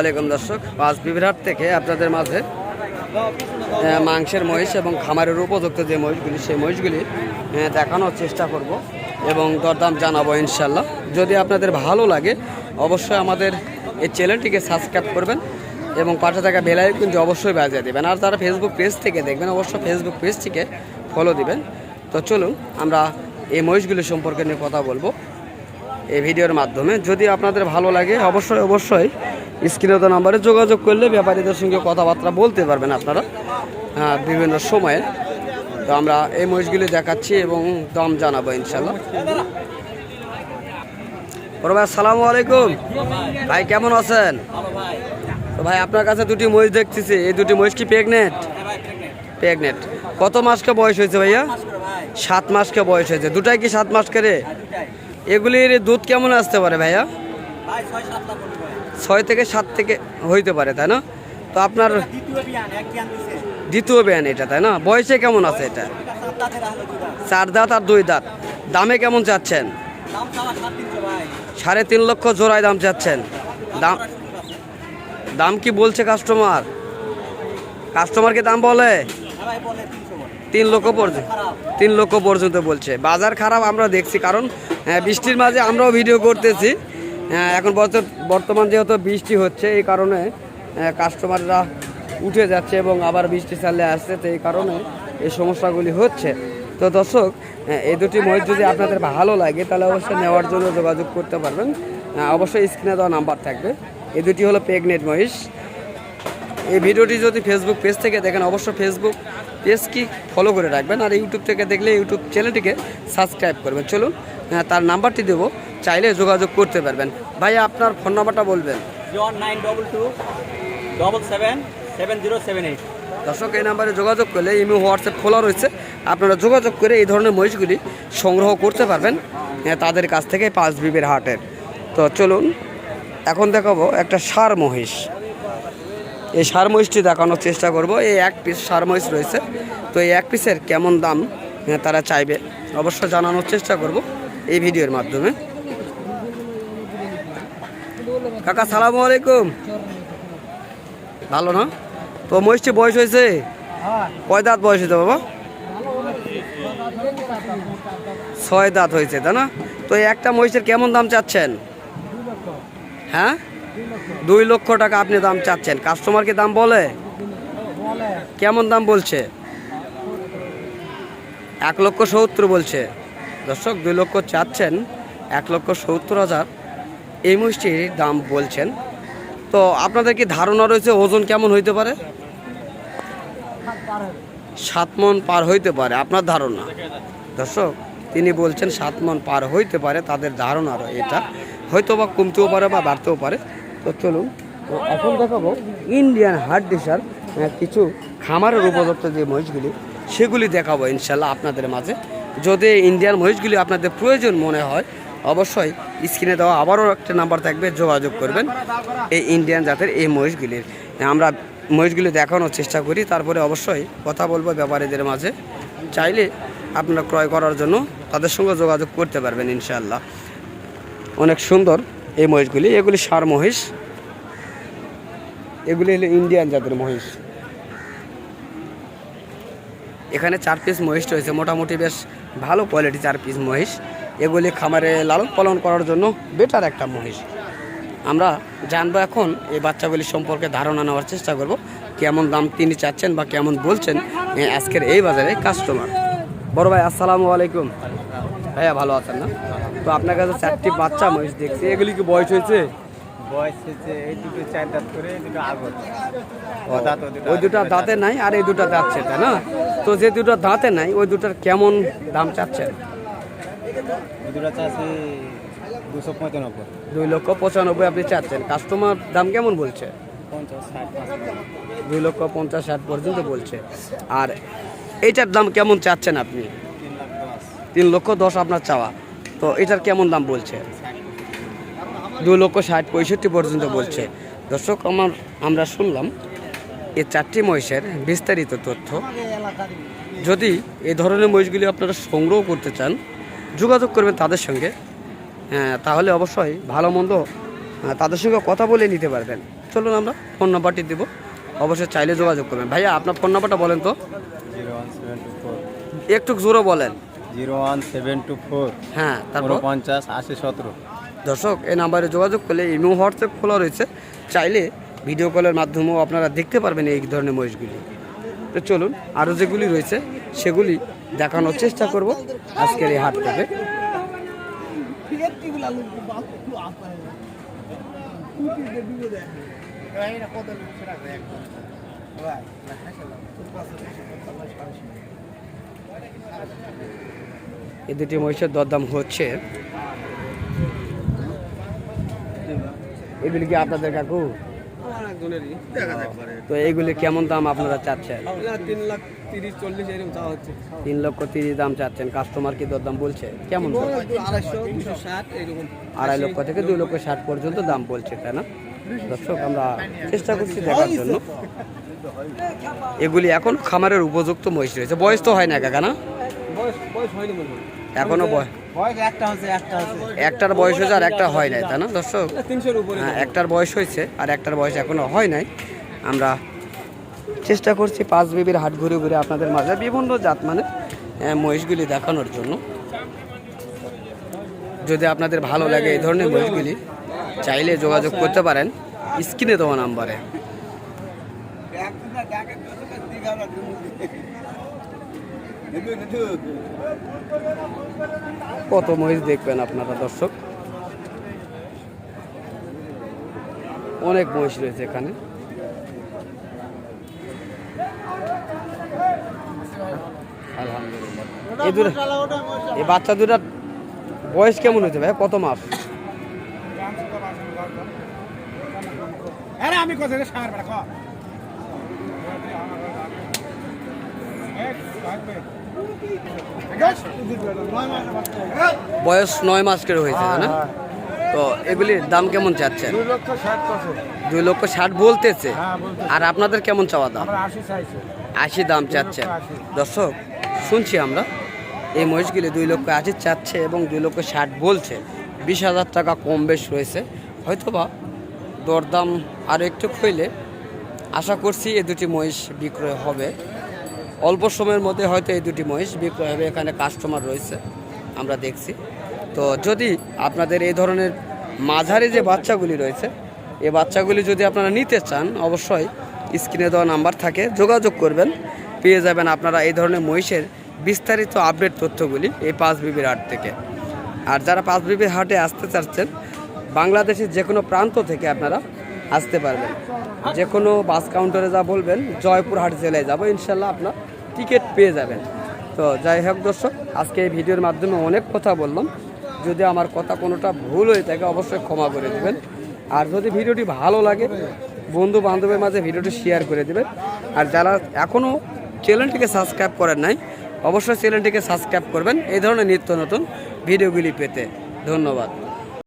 আলাইকুম দর্শক। পাঁচ বিভ্রাট থেকে আপনাদের মাঝে মাংসের মহিষ এবং খামারের উপযুক্ত যে মহিষগুলি, সেই মহিষগুলি দেখানোর চেষ্টা করব এবং দরদাম জানাব ইনশাল্লাহ যদি আপনাদের ভালো লাগে, অবশ্যই আমাদের এই চ্যানেলটিকে সাবস্ক্রাইব করবেন এবং পাশে থাকা বেলায় কিন্তু অবশ্যই বাজিয়ে দেবেন। আর তারা ফেসবুক পেজ থেকে দেখবেন, অবশ্যই ফেসবুক পেজটিকে ফলো দিবেন। তো চলুন, আমরা এই মহিষগুলি সম্পর্কে নিয়ে কথা বলব। এই ভিডিওর মাধ্যমে। যদি আপনাদের ভালো লাগে অবশ্যই অবশ্যই স্ক্রিনত নাম্বারে যোগাযোগ করলে ব্যাপারীদের সঙ্গে কথাবার্তা বলতে পারবেন আপনারা হ্যাঁ, বিভিন্ন সময়ে। তো আমরা এই মহিষগুলি দেখাচ্ছি এবং দাম জানাব ইনশাল্লাহ বড় ভাই আলাইকুম। ভাই কেমন আছেন? তো ভাই আপনার কাছে দুটি মহিষ দেখতেছি। এই দুটি মহিষ কি প্রেগনেন্ট প্রেগনেন্ট কত মাসকে বয়স হয়েছে ভাইয়া? সাত মাসকে বয়স হয়েছে। দুটাই কি সাত মাস করে এগুলির দুধ কেমন আসতে পারে ভাইয়া? ছয় থেকে সাত থেকে হইতে পারে তাই না? তো আপনার দ্বিতীয় ব্যান এটা তাই না? বয়সে কেমন আছে এটা? চার দাঁত আর দুই দাঁত। দামে কেমন চাচ্ছেন? সাড়ে তিন লক্ষ জোড়ায় দাম চাচ্ছেন। দাম দাম কি বলছে কাস্টমার কাস্টমারকে দাম বলে। তিন লক্ষ পর্যন্ত তিন লক্ষ পর্যন্ত বলছে। বাজার খারাপ আমরা দেখছি কারণ হ্যাঁ, বৃষ্টির মাঝে আমরাও ভিডিও করতেছি। হ্যাঁ, এখন বর্ত- বর্তমান যেহেতু বৃষ্টি হচ্ছে এই কারণে হ্যাঁ, কাস্টমাররা উঠে যাচ্ছে এবং আবার বৃষ্টি চালে আসছে তো এই কারণে এই সমস্যাগুলি হচ্ছে। তো দর্শক এই দুটি মহিষ যদি আপনাদের ভালো লাগে তাহলে অবশ্যই নেওয়ার জন্য যোগাযোগ করতে পারবেন। অবশ্যই স্ক্রিনে দেওয়া নাম্বার থাকবে। এই দুটি হলো প্রেগনেন্ট মহিষ। এই ভিডিওটি যদি ফেসবুক পেজ থেকে দেখেন অবশ্যই ফেসবুক পেজ কি ফলো করে রাখবেন আর ইউটিউব থেকে দেখলে ইউটিউব চ্যানেলটিকে সাবস্ক্রাইব করবেন। চলুন হ্যাঁ, তার নাম্বারটি দেবো চাইলে যোগাযোগ করতে পারবেন। ভাই আপনার ফোন নাম্বারটা বলবেন। Nine double two double seven seven zero seven eight দর্শক এই নাম্বারে যোগাযোগ করলে ইমো হোয়াটসঅ্যাপ খোলা রয়েছে। আপনারা যোগাযোগ করে এই ধরনের মহিষগুলি সংগ্রহ করতে পারবেন হ্যাঁ, তাদের কাছ থেকে পাঁচ বিবের হাটের। তো চলুন এখন দেখাবো একটা সার মহিষ। এই সার মহিষটি দেখানোর চেষ্টা করব। এই এক পিস সার মহিষ রয়েছে। তো এই এক পিসের কেমন দাম? হ্যাঁ, তারা চাইবে। অবশ্য জানানোর চেষ্টা করব এই ভিডিওর মাধ্যমে। কাকা সালামু আলাইকুম। ভালো না? তো মহিষটি বয়স হয়েছে? কয় দাঁত বয়স হয়েছে বাবা? ছয় দাঁত হয়েছে তাই না? তো একটা মহিষের কেমন দাম চাচ্ছেন? হ্যাঁ? দুই লক্ষ টাকা আপনি দাম চাচ্ছেন। কাস্টমারকে দাম বলে? কেমন দাম বলছে? এক লক্ষ সত্তর বলছে। দর্শক, দুই লক্ষ চাচ্ছেন, এক লক্ষ সত্তর হাজার। এই মহিষটির দাম বলছেন। তো আপনাদের কি ধারণা রয়েছে ওজন কেমন হইতে পারে? সাত মন পার হইতে পারে, আপনার ধারণা? দর্শক, তিনি বলছেন সাত মন পার হইতে পারে, তাদের ধারণা এটা। হয়তো বা কমতেও পারে বা বাড়তেও পারে। তো চলুন, তো এখন দেখাবো ইন্ডিয়ান হার্ট ডিসার কিছু খামারের উপযুক্ত যে মহিষগুলি, সেগুলি দেখাবো ইনশাল্লাহ আপনাদের মাঝে। যদি ইন্ডিয়ান মহিষগুলি আপনাদের প্রয়োজন মনে হয়, অবশ্যই স্ক্রিনে দেওয়া আবারও একটা নাম্বার থাকবে, যোগাযোগ করবেন এই ইন্ডিয়ান জাতের এই মহিষগুলির। আমরা মহিষগুলি দেখানোর চেষ্টা করি, তারপরে অবশ্যই কথা বলব ব্যাপারীদের মাঝে। চাইলে আপনারা ক্রয় করার জন্য তাদের সঙ্গে যোগাযোগ করতে পারবেন ইনশাআল্লাহ অনেক সুন্দর এই মহিষগুলি, এগুলি সার মহিষ। এগুলি হলো ইন্ডিয়ান জাতের মহিষ। এখানে চার পিস মহিষ রয়েছে, মোটামুটি বেশ ভালো কোয়ালিটি চার পিস মহিষ। এগুলি খামারে লালন পালন করার জন্য বেটার একটা মহিষ। আমরা জানব এখন এই বাচ্চাগুলি সম্পর্কে ধারণা নেওয়ার চেষ্টা করব, কেমন দাম তিনি চাচ্ছেন বা কেমন বলছেন আজকের এই বাজারে কাস্টমার বড় ভাই, আসসালামু আলাইকুম। ভাইয়া ভালো আছেন না? তো আপনার কাছে চারটি বাচ্চা মহিষ দেখছি। এগুলি কি বয়স হয়েছে? বয়স এই দুটো চার দাঁত করে এই দুটো আগত। ওই দুটো দাঁতে নাই আর এই দুটো তাই না? তো যে দুটো দাঁতে নাই ওই দুটার কেমন দাম চাচ্ছেন? দুটো চাষি দুশো পঁচানব্বই। দুই লক্ষ পঁচানব্বই আপনি চাচ্ছেন। কাস্টমার দাম কেমন বলছে? দুই লক্ষ পঞ্চাশ ষাট পর্যন্ত বলছে। আর এইটার দাম কেমন চাচ্ছেন আপনি? তিন লক্ষ দশ আপনার চাওয়া। তো এটার কেমন দাম বলছে? দু লক্ষ ষাট পঁয়ষট্টি পর্যন্ত বলছে। দর্শক আমার আমরা শুনলাম এই চারটি মহিষের বিস্তারিত তথ্য। যদি এই ধরনের মহিষগুলি আপনারা সংগ্রহ করতে চান যোগাযোগ করবেন তাদের সঙ্গে। হ্যাঁ তাহলে অবশ্যই ভালো মন্দ তাদের সঙ্গে কথা বলে নিতে পারবেন। চলুন আমরা ফোন নাম্বারটি দেবো। অবশ্যই চাইলে যোগাযোগ করবেন। ভাইয়া আপনার ফোন নাম্বারটা বলেন তো। একটু জোরে বলেন। Zero one seven two four. হ্যাঁ তারপর? উনপঞ্চাশ আশি সতেরো। দর্শক এই নাম্বারে যোগাযোগ করলে ইমো হোয়াটসঅ্যাপ খোলা রয়েছে। চাইলে ভিডিও কলের মাধ্যমেও আপনারা দেখতে পারবেন এই ধরনের মহিষগুলি। তো চলুন আরও যেগুলি রয়েছে সেগুলি দেখানোর চেষ্টা করব আজকের এই হাট থেকে এই দুটি মহিষের দরদাম হচ্ছে। এগুলি কি আপনাদের কাকু? তো এইগুলি কেমন দাম আপনারা চাচ্ছেন? তিন লাখ তিরিশ চল্লিশ এরকম চাওয়া হচ্ছে। তিন লক্ষ তিরিশ দাম চাচ্ছেন। কাস্টমার কি দরদাম বলছে? কেমন? দাম? আড়াইশো দুশো ষাট এরকম। আড়াই লক্ষ থেকে দুই লক্ষ ষাট পর্যন্ত দাম বলছে তাই না? দর্শক, আমরা চেষ্টা করছি দেখার জন্য। এগুলি এখন খামারের উপযুক্ত মহিষ রয়েছে। বয়স তো হয় না কাকা, না? এখনও একটার বয়স হয়েছে আর একটা হয় নাই, তাই না দর্শক? হ্যাঁ একটার বয়স হয়েছে আর একটার বয়স এখনও হয় নাই। আমরা চেষ্টা করছি পাঁচ বিবির হাট ঘুরে ঘুরে আপনাদের মাঝে বিভিন্ন জাত মানে মহিষগুলি দেখানোর জন্য। যদি আপনাদের ভালো লাগে এই ধরনের মহিষগুলি চাইলে যোগাযোগ করতে পারেন স্ক্রিনে দেওয়া নাম্বারে। কত মহিষ দেখবেন আপনারা, দর্শক? অনেক মহিষ রয়েছে এখানে। আলহামদুলিল্লাহ। এই বাচ্চা দুটার বয়স কেমন হয়েছে ভাই? কত মাস? আরে আমি কথা সার বেড়া কর বয়স নয় মাস করে হয়েছে না তো এগুলির দাম কেমন চাচ্ছেন? দুই লক্ষ ষাট ষাট বলতেছে। হ্যাঁ আর আপনাদের কেমন চাওয়া দাম? আশি দাম চাচ্ছেন। দর্শক শুনছি আমরা এই মহিষগুলি দুই লক্ষ আশি চাচ্ছে এবং দুই লক্ষ ষাট বলছে। বিশ হাজার টাকা কম বেশ রয়েছে। হয়তো হয়তোবা দরদাম আর একটু হইলে আশা করছি এই দুটি মহিষ বিক্রয় হবে। অল্প সময়ের মধ্যে হয়তো এই দুটি মহিষ বিক্রয় হবে। এখানে কাস্টমার রয়েছে, আমরা দেখছি। তো যদি আপনাদের এই ধরনের মাঝারি যে বাচ্চাগুলি রয়েছে, এই বাচ্চাগুলি যদি আপনারা নিতে চান, অবশ্যই স্ক্রিনে দেওয়া নাম্বার থাকে, যোগাযোগ করবেন। পেয়ে যাবেন আপনারা এই ধরনের মহিষের বিস্তারিত আপডেট তথ্যগুলি এই পাঁচ বিবির হাট থেকে। আর যারা পাঁচ বিবির হাটে আসতে চাচ্ছেন বাংলাদেশের যে কোনো প্রান্ত থেকে আপনারা আসতে পারবেন। যে কোনো বাস কাউন্টারে যা বলবেন জয়পুর হাট জেলায় যাব, ইনশাল্লাহ আপনার টিকিট পেয়ে যাবেন। তো যাই হোক দর্শক, আজকে এই ভিডিওর মাধ্যমে অনেক কথা বললাম। যদি আমার কথা কোনোটা ভুল হয়ে থাকে, অবশ্যই ক্ষমা করে দেবেন। আর যদি ভিডিওটি ভালো লাগে বন্ধু বান্ধবের মাঝে ভিডিওটি শেয়ার করে দেবেন। আর যারা এখনও চ্যানেলটিকে সাবস্ক্রাইব করেন নাই, অবশ্যই চ্যানেলটিকে সাবস্ক্রাইব করবেন। এই ধরনের নিত্য নতুন ভিডিওগুলি পেতে। ধন্যবাদ।